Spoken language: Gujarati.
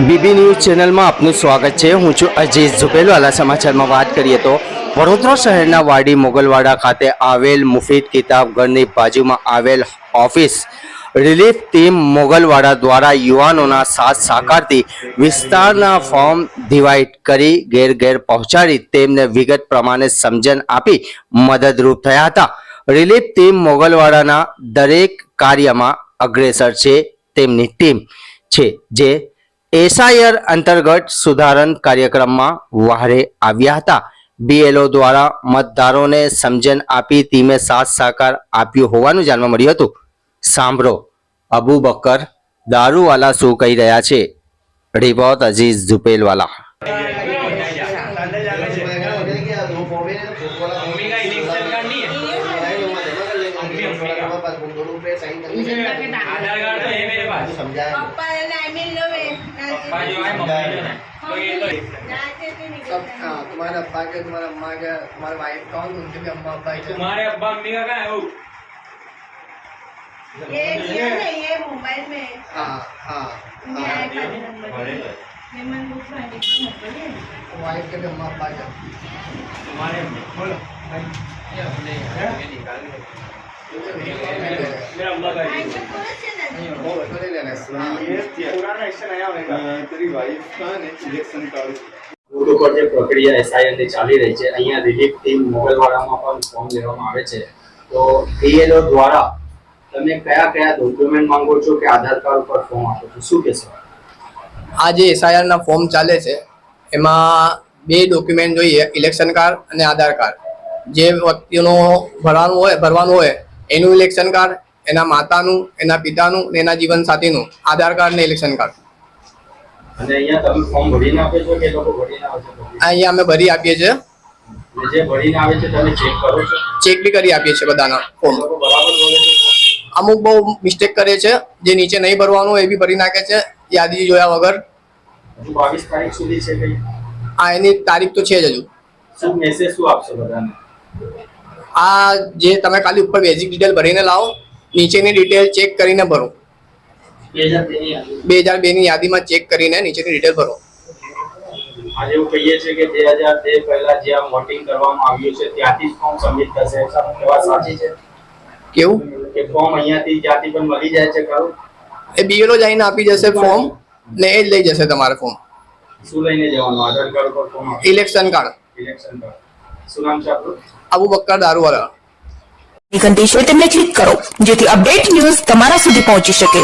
બીબી ન્યૂઝ ચેનલમાં આપનું સ્વાગત છે. હું છું અજીત ઝુબેલવાલા. સમાચારમાં વાત કરીએ તો વડોદરા શહેરના વાડી મોગલવાડા ખાતે આવેલ મુફીદ કિતાબઘરની બાજુમાં આવેલ ઓફિસ રિલીફ ટીમ મોગલવાડા દ્વારા યુવાનોના સાથ સાકારથી વિસ્તારના ફોર્મ ડિવાઈડ કરી ઘેર ઘેર પહોંચાડી તેમને વિગત પ્રમાણે સમજણ આપી મદદરૂપ થયા હતા. રિલીફ ટીમ મોગલવાડાના દરેક કાર્યમાં અગ્રેસર છે. તેમની ટીમ છે જે એસઆઈઆર અંતર્ગત સુધારણ કાર્યક્રમમાં વહારે આવ્યા હતા બીએલઓ દ્વારા મતદારોને સમજણ આપી ટીમે સાથ સહકાર આપ્યો હોવાનું જાણવા મળ્યું હતું સાંભળો અબુ બકર દારૂવાલા શું કહી રહ્યા છે રિપોર્ટ અઝીઝ ઝુપેલવાલા मम्मी का इलेक्शन कार्ड नहीं है आधार कार्ड तो है मेरे पास પપ્પા सब हाँ तुम्हारे अब्बा के तुम्हारे अम्मा के तुम्हारे वाइफ कौन उनके भी अम्मा अब्बा ही थे तुम्हारे अब्बा मम्मी का कहाँ है वो ये ये नहीं ये मोबाइल में हाँ हाँ ये हाँ आईपैड नंबर ये मन दूसरा डिफरेंट मोबाइल है वाइफ के भी अम्मा अब्बा के तुम्हारे बोलो मेरा अब्बा का પ્રક્રિયા એસઆઈ ચાલી રહી છે. અહીંયા રિલીફ ટીમ મોગલવાડામાં પણ ફોર્મ લેવામાં આવે છે. તો એએલઓ દ્વારા તમે કયા કયા ડોક્યુમેન્ટ માંગો છો કે આધાર કાર્ડ ઉપર ફોર્મ આપો છો? શું કહેશો? આ જે એસઆઈઆરના ફોર્મ ચાલે છે, એમાં બે ડોક્યુમેન્ટ જોઈએ ઇલેક્શન કાર્ડ અને આધાર કાર્ડ જે વ્યક્તિનો ભરવાનું હોય ભરવાનું હોય એનું ઇલેક્શન કાર્ડ એના માતાનું એના પિતાનું ને એના જીવન સાથીનું આધાર કાર્ડ ને ઇલેક્શન કાર્ડ અહીંયા અમે ભરી આપીએ છીએ. ચેક બી કરી આપીએ છીએ બધાના ફોર્મ અમુક બહુ મિસ્ટેક કરે છે જે નીચે નહીં ભરવાનું એ બી ભરી નાખે છે યાદી જોયા વગર. હજુ બાવીસ તારીખ સુધી છે કઈ? આ એની તારીખ તો છે જ હજુ. શું મેસેજ શું આપશો બધાને? આ જે તમે ખાલી ઉપર બેઝિક ડિટેલ ભરીને લાવો નીચેની ડિટેલ ચેક કરીને ભરો. બે હજાર બે ની યાદીમાં ચેક કરીને નીચેની ડિટેલ ભરો. આજે એવું કહીએ છીએ કે બે હજાર બે પહેલા જ્યાં વોટિંગ કરવામાં આવ્યું છે ત્યાંથી જ ફોર્મ સબમિટ થશે. વાત સાચી છે? કેવું? કે ફોર્મ અહીંયાથી જ્યાંથી પણ મળી જાય છે ખરું? એ બીએલઓ જઈને આપી જશે ફોર્મ ને એ જ લઈ જશે તમારે ફોર્મ શું લઈને જવાનું? આધાર કાર્ડ પર form election card election card શું નામ છે આપણું આબુ બક્કર દારૂવાળા ઘંટી છે તેમને ક્લિક કરો જેથી અપડેટ ન્યૂઝ તમારા સુધી પહોંચી શકે.